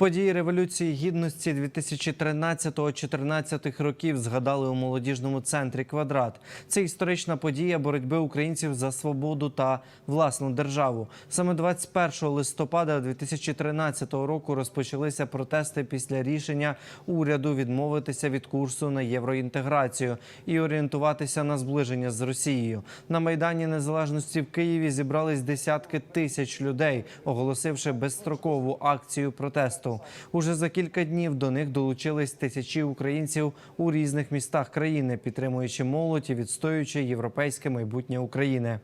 Події Революції Гідності 2013-2014 років згадали у молодіжному центрі Квадрат. Це історична подія боротьби українців за свободу та власну державу. Саме 21 листопада 2013 року розпочалися протести після рішення уряду відмовитися від курсу на євроінтеграцію і орієнтуватися на зближення з Росією. На майдані Незалежності в Києві зібрались десятки тисяч людей, оголосивши безстрокову акцію протесту. Уже за кілька днів до них долучились тисячі українців у різних містах країни, підтримуючи молодь і відстоюючи європейське майбутнє України.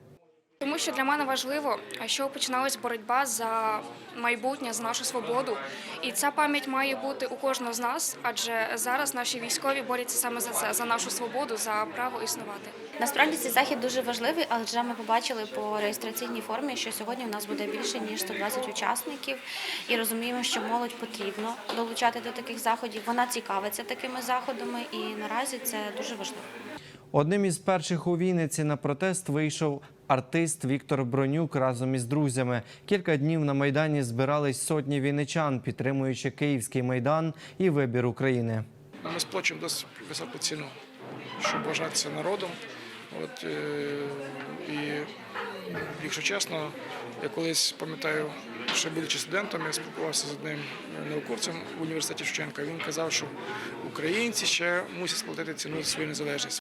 Тому що для мене важливо, що починалась боротьба за майбутнє, за нашу свободу, і ця пам'ять має бути у кожного з нас, адже зараз наші військові борються саме за це, за нашу свободу, за право існувати. Насправді цей захід дуже важливий, адже ми побачили по реєстраційній формі, що сьогодні у нас буде більше ніж 120 учасників, і розуміємо, що молодь потрібно долучати до таких заходів. Вона цікавиться такими заходами, і наразі це дуже важливо. Одним із перших у Вінниці на протест вийшов артист Віктор Бронюк разом із друзями. Кілька днів на майдані збирались сотні вінничан, підтримуючи Київський майдан і вибір України. Ми сплачуємо досить високу ціну, щоб вважатися народом. От, е, і, якщо чесно, я колись пам'ятаю, ще будучи студентом, я спілкувався з одним науковцем в університеті Шевченка. Він казав, що українці ще мусять сплатити ціну за свою незалежність.